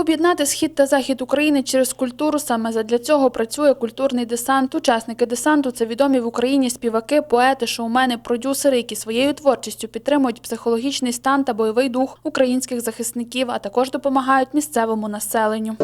Об'єднати схід та захід України через культуру саме задля цього працює культурний десант. Учасники десанту це відомі в Україні співаки, поети, шоумени, продюсери, які своєю творчістю підтримують психологічний стан та бойовий дух українських захисників, а також допомагають місцевому населенню.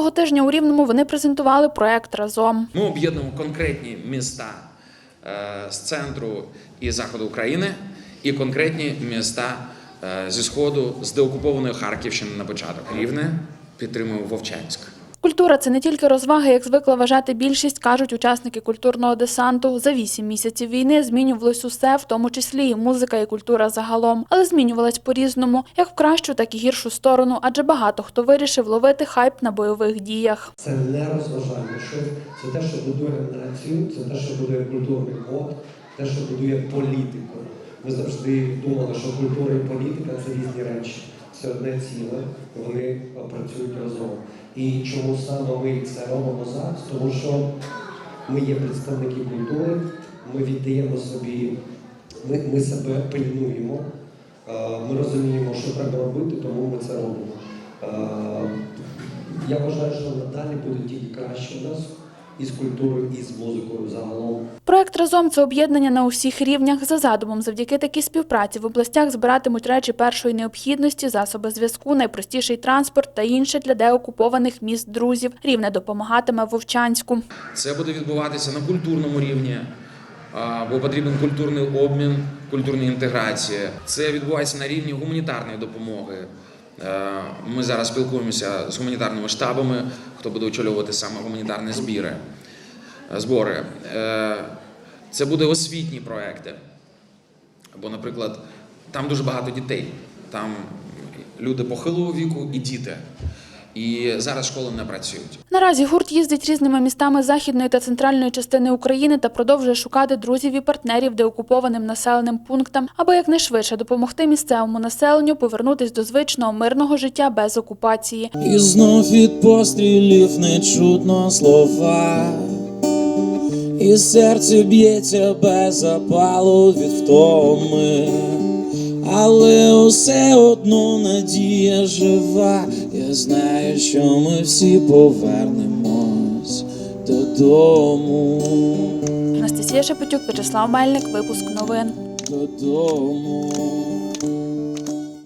Минулого тижня у Рівному вони презентували проект разом. Ми об'єднуємо конкретні міста е, з центру і заходу України і конкретні міста е, зі сходу з деокупованої Харківщини на початок. Рівне підтримує Вовчанськ. Культура це не тільки розваги, як звикла вважати більшість, кажуть учасники культурного десанту. За вісім місяців війни змінювалось усе, в тому числі і музика, і культура загалом. Але змінювалась по-різному, як в кращу, так і гіршу сторону, адже багато хто вирішив ловити хайп на бойових діях. Це не розважальне шоу, це те, що будує націю, це те, що будує культурний код, те, що будує політику. Ми завжди думали, що культура і політика це різні речі. Це одне ціле, вони працюють разом. І чому саме ми це робимо зараз? Тому що ми є представники культури, ми віддаємо собі, ми, ми себе пильнуємо, е, ми розуміємо, що треба робити, тому ми це робимо. Е, Я вважаю, що надалі буде тільки краще у нас і з культурою, і з музикою загалом. Проект разом це об'єднання на усіх рівнях. За задумом, завдяки такій співпраці в областях збиратимуть речі першої необхідності, засоби зв'язку, найпростіший транспорт та інше для деокупованих міст друзів. Рівне допомагатиме Вовчанську. Це буде відбуватися на культурному рівні, бо потрібен культурний обмін, культурна інтеграція. Це відбувається на рівні гуманітарної допомоги. Е, Ми зараз спілкуємося з гуманітарними штабами, хто буде очолювати саме гуманітарні збіри, збори. Е, Це буде освітні проекти. Бо, наприклад, там дуже багато дітей. Там люди похилого віку і діти. І зараз школи не працюють. Наразі гурт їздить різними містами західної та центральної частини України та продовжує шукати друзів і партнерів деокупованим населеним пунктам, аби якнайшвидше допомогти місцевому населенню повернутись до звичного мирного життя без окупації. І знов від пострілів не чутно слова, і серце б'ється без запалу від втоми, але усе одно надія жива. Я знаю, що ми всі повернемось додому, Анастасія Шепетюк, Вячеслав Мельник, випуск новин. додому.